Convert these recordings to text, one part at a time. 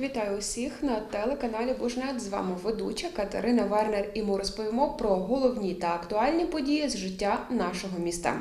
Вітаю усіх на телеканалі Бужнет. З вами ведуча Катерина Вернер. І ми розповімо про головні та актуальні події з життя нашого міста.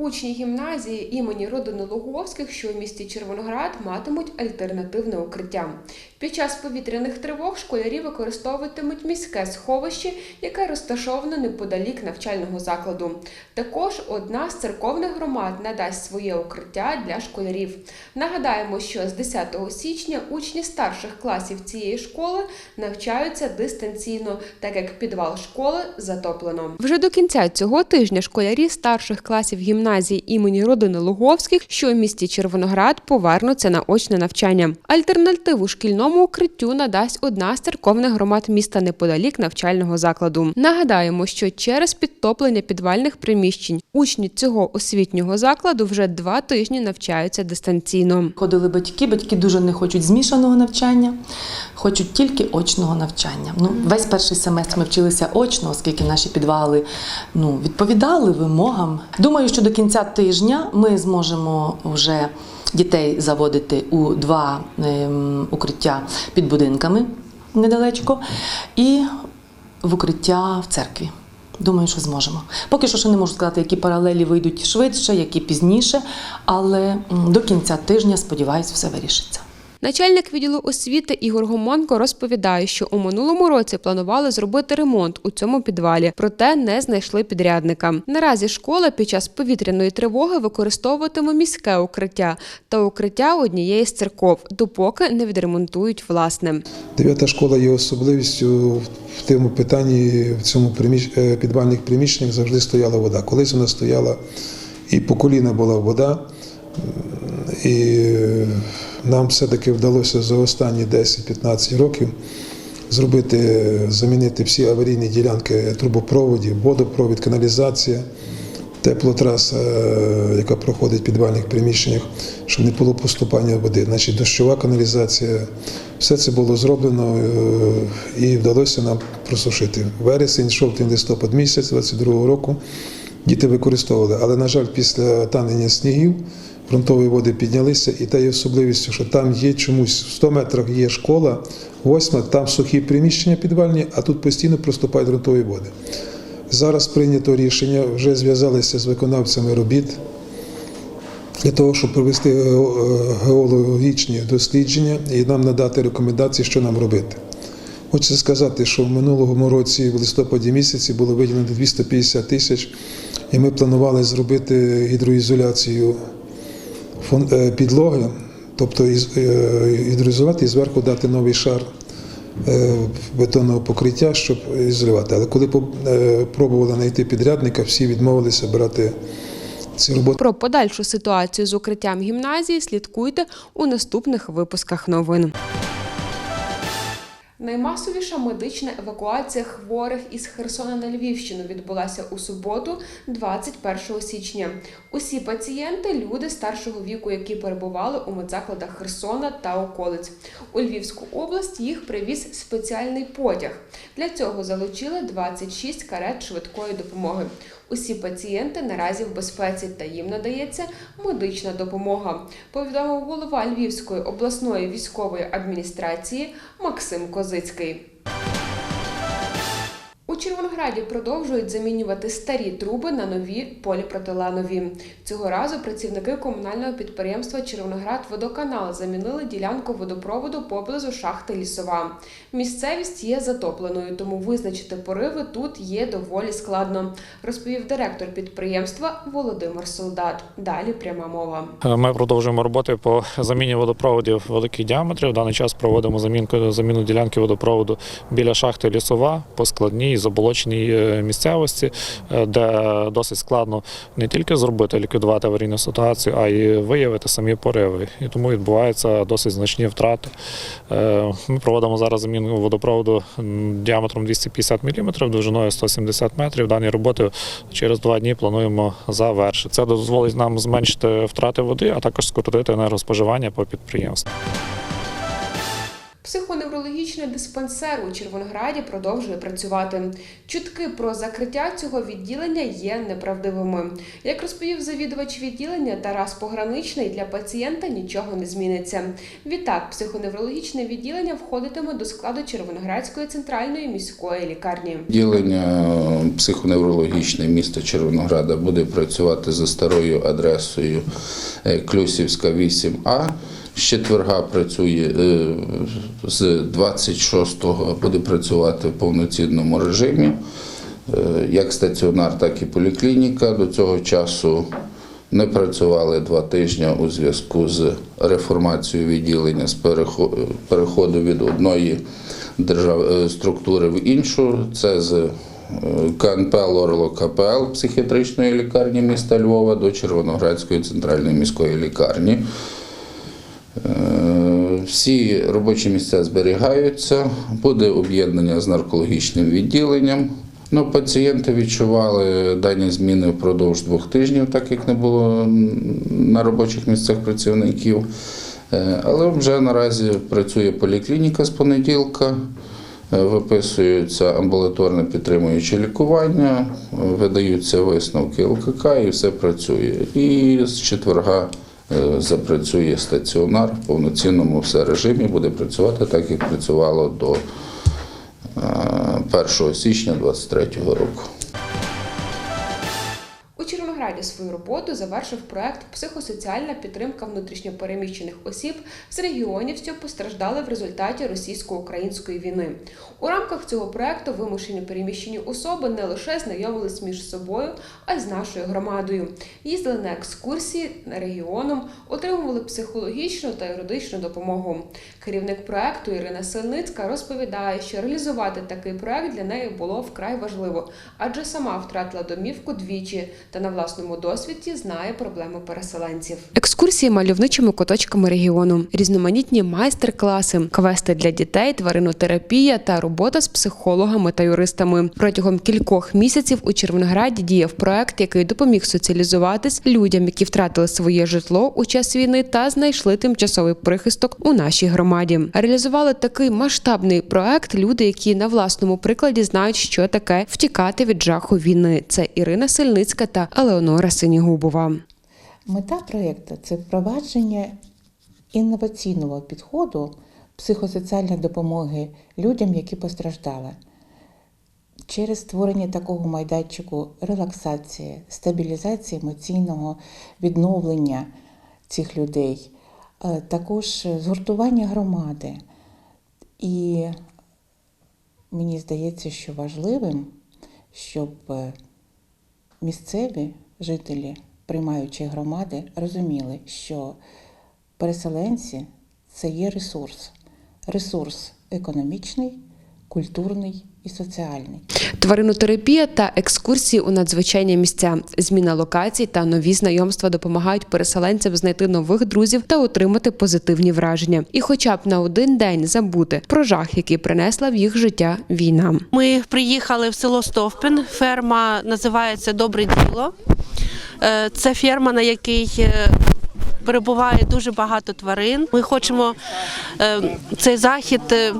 Учні гімназії імені родини Луговських, що у місті Червоноград, матимуть альтернативне укриття. Під час повітряних тривог школярі використовуватимуть міське сховище, яке розташоване неподалік навчального закладу. Також одна з церковних громад надасть своє укриття для школярів. Нагадаємо, що з 10 січня учні старших класів цієї школи навчаються дистанційно, так як підвал школи затоплено. Вже до кінця цього тижня школярі старших класів гімназії імені родини Луговських, що у місті Червоноград, повернуться на очне навчання. Альтернативу шкільному укриттю надасть одна з церковних громад міста неподалік навчального закладу. Нагадаємо, що через підтоплення підвальних приміщень учні цього освітнього закладу вже два тижні навчаються дистанційно. Ходили батьки, батьки дуже не хочуть змішаного навчання, хочуть тільки очного навчання. Ну, весь перший семестр ми вчилися очно, оскільки наші підвали ну, відповідали вимогам. Думаю, що до кінця тижня ми зможемо вже дітей заводити у два ем, укриття під будинками недалечко і в укриття в церкві. Думаю, що зможемо. Поки що ще не можу сказати, які паралелі вийдуть швидше, які пізніше, але до кінця тижня, сподіваюся, все вирішиться. Начальник відділу освіти Ігор Гомонко розповідає, що у минулому році планували зробити ремонт у цьому підвалі, проте не знайшли підрядника. Наразі школа під час повітряної тривоги використовуватиме міське укриття та укриття однієї з церков, допоки не відремонтують власне. Дев'ята школа є особливістю в тому питанні, в цьому е, підвальних приміщеннях завжди стояла вода. Колись вона стояла і по коліна була вода. І нам все-таки вдалося за останні 10-15 років зробити, замінити всі аварійні ділянки трубопроводів, водопровід, каналізація, теплотраса, е, яка проходить в підвальних приміщеннях, щоб не було поступання води. Значить, дощова каналізація. Все це було зроблено е, і вдалося нам просушити. Вересень, жовтень, листопад місяць 22-го року діти використовували. Але, на жаль, після танення снігів ґрунтові води піднялися, і та є особливістю, що там є чомусь в 100 метрах є школа, восьма, там сухі приміщення підвальні, а тут постійно проступають ґрунтові води. Зараз прийнято рішення, вже зв'язалися з виконавцями робіт для того, щоб провести е, геологічні дослідження і нам надати рекомендації, що нам робити. Хочу сказати, що в минулому році, в листопаді місяці, було виділено 250 тисяч, і ми планували зробити гідроізоляцію е, підлоги, тобто е, і зверху дати новий шар е, бетонного покриття, щоб ізолювати. Але коли е, пробували знайти підрядника, всі відмовилися брати ці роботи. Про подальшу ситуацію з укриттям гімназії слідкуйте у наступних випусках новин. Наймасовіша медична евакуація хворих із Херсона на Львівщину відбулася у суботу, 21 січня. Усі пацієнти люди старшого віку, які перебували у медзакладах Херсона та околиць. У Львівську область їх привіз спеціальний потяг. Для цього залучили 26 карет швидкої допомоги. Усі пацієнти наразі в безпеці та їм надається медична допомога. Повідомив голова Львівської обласної військової адміністрації Максим Козицький. Червонограді продовжують замінювати старі труби на нові поліпротиленові. Цього разу працівники комунального підприємства Червоноград водоканал замінили ділянку водопроводу поблизу шахти лісова. Місцевість є затопленою, тому визначити пориви тут є доволі складно, розповів директор підприємства Володимир Солдат. Далі пряма мова. Е, Ми продовжуємо роботи по заміні водопроводів великих діаметрів. В даний час проводимо замінку заміну ділянки водопроводу біля шахти лісова по складній заболоченій е, місцевості, е, де досить складно не тільки зробити ліквідувати аварійну ситуацію, а й виявити самі пориви. І тому відбуваються досить значні втрати. Е, Ми проводимо зараз заміну водопроводу діаметром 250 мм, довжиною 170 метрів. Дані роботи через два дні плануємо завершити. Це дозволить нам зменшити втрати води, а також скоротити енергоспоживання по підприємству. Психоневрологічний диспансер у Червонограді продовжує працювати. Чутки про закриття цього відділення є неправдивими. Як розповів завідувач відділення Тарас Пограничний, для пацієнта нічого не зміниться. Відтак, психоневрологічне відділення входитиме до складу Червоноградської центральної міської лікарні. Відділення психоневрологічне міста Червонограда буде працювати за старою адресою е, Клюсівська 8А. З четверга працює е, з 26-го буде працювати в повноцінному режимі, е, як стаціонар, так і поліклініка. До цього часу не працювали два тижні у зв'язку з реформацією відділення з переходу від одної держав... е, структури в іншу. Це з КНП Лорло КПЛ психіатричної лікарні міста Львова до Червоноградської центральної міської лікарні. Е, Всі робочі місця зберігаються, буде об'єднання з наркологічним відділенням. Ну, пацієнти відчували дані зміни впродовж двох тижнів, так як не було на робочих місцях працівників. Е, Але вже наразі працює поліклініка з понеділка, е, виписуються амбулаторне підтримуюче лікування, видаються висновки ЛКК і все працює. І з четверга запрацює стаціонар в повноцінному все режимі, буде працювати так, як працювало до е, 1 січня 2023 року. У свою роботу завершив проект Психосоціальна підтримка внутрішньопереміщених осіб з регіонів, що постраждали в результаті російсько-української війни. У рамках цього проекту вимушені переміщені особи не лише знайомились між собою, а й з нашою громадою. Їздили на екскурсії регіоном, отримували психологічну та юридичну допомогу. Керівник проекту Ірина Сильницька розповідає, що реалізувати такий проект для неї було вкрай важливо, адже сама втратила домівку двічі та на власному досвіді знає проблеми переселенців. Екскурсії мальовничими куточками регіону, різноманітні майстер-класи, квести для дітей, тваринотерапія та робота з психологами та юристами. Протягом кількох місяців у Червонограді діяв проект, який допоміг соціалізуватись людям, які втратили своє житло у час війни та знайшли тимчасовий прихисток у нашій громаді. Реалізували такий масштабний проект люди, які на власному прикладі знають, що таке втікати від жаху війни. Це Ірина Сильницька та Елеонора Синігубова. Мета проєкту це впровадження інноваційного підходу психосоціальної допомоги людям, які постраждали. Через створення такого майданчику релаксації, стабілізації емоційного відновлення цих людей, е, також згуртування громади. І мені здається, що важливим, щоб е, місцеві жителі приймаючої громади розуміли, що переселенці це є ресурс, ресурс економічний, культурний і соціальний. Тваринотерапія та екскурсії у надзвичайні місця, зміна локацій та нові знайомства допомагають переселенцям знайти нових друзів та отримати позитивні враження. І, хоча б на один день забути про жах, який принесла в їх життя війна. Ми приїхали в село Стовпин. Ферма називається Добре діло. Е, Це ферма, на якій е, перебуває дуже багато тварин. Ми хочемо е, цей захід, е,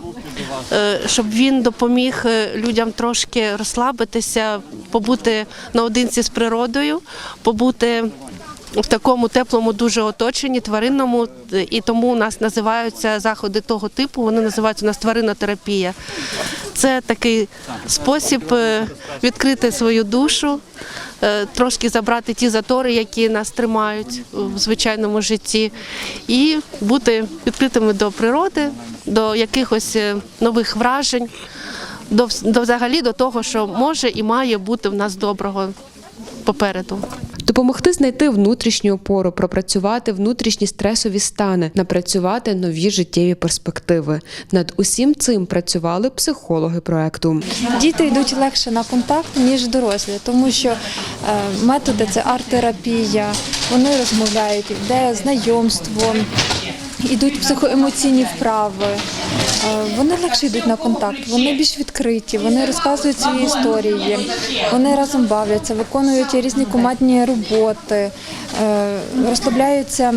е, щоб він допоміг людям трошки розслабитися, побути наодинці з природою, побути. В такому теплому дуже оточенні тваринному, і тому у нас називаються заходи того типу. Вони називаються у нас тваринотерапія. Це такий спосіб відкрити свою душу, трошки забрати ті затори, які нас тримають в звичайному житті, і бути відкритими до природи, до якихось е, нових вражень, до, до взагалі до того, що може і має бути в нас доброго попереду. Допомогти знайти внутрішню опору, пропрацювати внутрішні стресові стани, напрацювати нові життєві перспективи. Над усім цим працювали психологи проекту. Діти йдуть легше на контакт, ніж дорослі, тому що е, методи це арт-терапія, вони розмовляють, де знайомство, йдуть психоемоційні вправи. Е, Вони легше йдуть на контакт, вони більш відкриті, вони розказують свої історії, вони разом бавляться, виконують різні командні роботи, е, розслабляються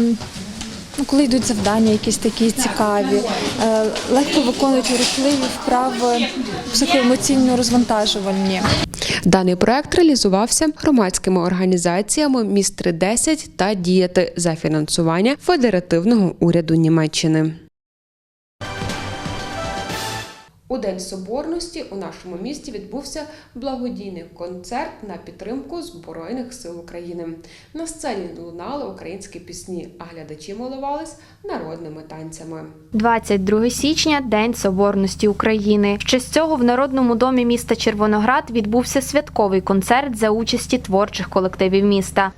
ну, коли йдуть завдання, якісь такі цікаві, е, легко виконують рухливі вправи психоемоційно розвантажувальні. Даний проект реалізувався громадськими організаціями Міст 10 та Діяти за фінансування федеративного уряду Німеччини. У День Соборності у нашому місті відбувся благодійний концерт на підтримку Збройних сил України. На сцені лунали українські пісні, а глядачі милувались народними танцями. 22 січня День Соборності України. В честь цього в Народному домі міста Червоноград відбувся святковий концерт за участі творчих колективів міста.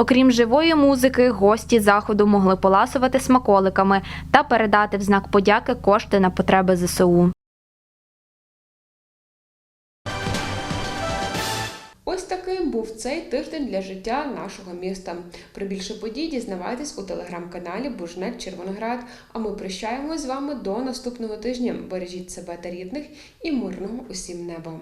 Окрім живої музики, гості заходу могли поласувати смаколиками та передати в знак подяки кошти на потреби ЗСУ. Ось таким був цей тиждень для життя нашого міста. Про більше подій дізнавайтесь у телеграм-каналі Бужнет Червоноград. А ми прощаємось з вами до наступного тижня. Бережіть себе та рідних і мирного усім неба.